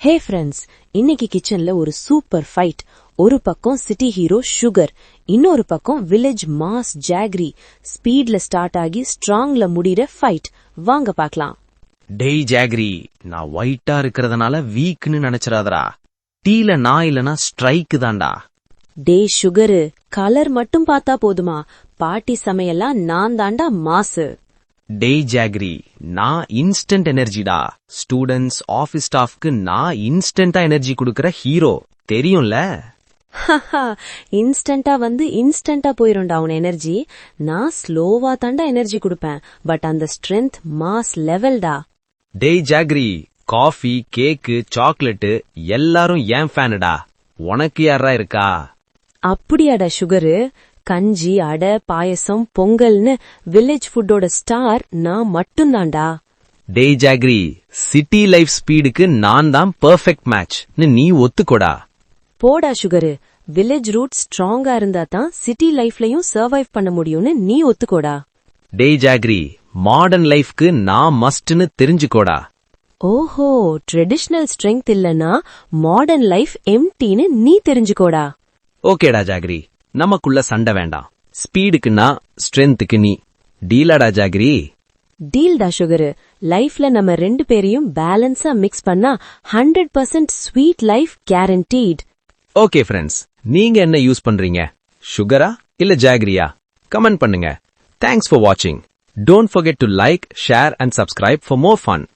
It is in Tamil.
ஹே ஃப்ரெண்ட்ஸ் இன்னைக்கு கிச்சன்ல ஒரு சூப்பர் ஃபைட் ஒரு பக்கம் சிட்டி ஹீரோ சுகர் இன்னொரு பக்கம் வில்லேஜ் மாஸ் ஜாக்ரி ஸ்பீட்ல ஸ்டார்ட் ஆகி ஸ்ட்ராங்ல முடிகிற ஃபைட் வாங்க பார்க்கலாம். டேய் ஜாக்ரி நான் ஒயிட்டா இருக்கிறதுனால வீக்னு நினைச்சிராதடா. டீல நான் இல்லனா ஸ்ட்ரைக்கு தான்டா. டே சுகரு கலர் மட்டும் பார்த்தா போதுமா? பாட்டி சமையல்லாம் நான் தாண்டா மாசு டேய் ஜாக்ரி நான் இன்ஸ்டன்ட் எனர்ஜிடா ஸ்டூடெண்ட்ஸ் ஆபீஸ் ஸ்டாஃப்க்கு நான் இன்ஸ்டன்டா எனர்ஜி கொடுக்கற ஹீரோ தெரியும்ல? இன்ஸ்டன்டா வந்து இன்ஸ்டன்டா போயிரும்டா உன் எனர்ஜி நான் ஸ்லோவா தாண்டா எனர்ஜி கொடுப்பேன். பட் அந்த ஸ்ட்ரென்த் மாஸ் லெவல்டா டேய் ஜாக்ரி காஃபி கேக்கு சாக்லேட்டு எல்லாரும் ஏன் ஃபேனுடா உனக்கு யாரா இருக்கா? அப்படியாடா சுகரு கஞ்சி அடை பாயசம் பொங்கல்னு வில்லேஜ் ஃபுட்டோட ஸ்டார் நான் மட்டும்தான்டா. டேய் ஜாக்ரி சிட்டி லைஃப் ஸ்பீடுக்கு நான் தான் பெர்ஃபெக்ட் மேட்ச்னு நீ ஒத்துக்கோடா. போடா சுகரு வில்லேஜ் ரூட் ஸ்ட்ராங்கா இருந்தா தான் சிட்டி லைஃப்லயும் சர்வைவ் பண்ண முடியும்னு நீ ஒத்துக்கோடா. டேய் ஜாக்ரி மாடர்ன் லைஃப்க்கு நான் மஸ்ட்னு தெரிஞ்சுக்கோடா. ஓஹோ ட்ரெடிஷனல் ஸ்ட்ரெங்க் இல்லனா மாடர்ன் லைஃப் எம்டின்னு நீ தெரிஞ்சுக்கோடா. ஓகேடா ஜாக்ரி. நமக்குள்ள சண்டை வேண்டாம். ஸ்பீடுக்கு நான் ஸ்ட்ரென்த்துக்கு நீ. டீலாடா ஜாக்ரி? டீல்டா சுகரு. லைஃப்ல நம்ம ரெண்டு பேரையும் பேலன்ஸா மிக்ஸ் பண்ணா hundred percent sweet life guaranteed okay friends நீங்க என்ன யூஸ் பண்றீங்க? சுகரா இல்ல ஜாக்ரியா? கமெண்ட் பண்ணுங்க. தேங்க்ஸ் ஃபார் வாட்சிங் don't forget to like share and subscribe for more fun.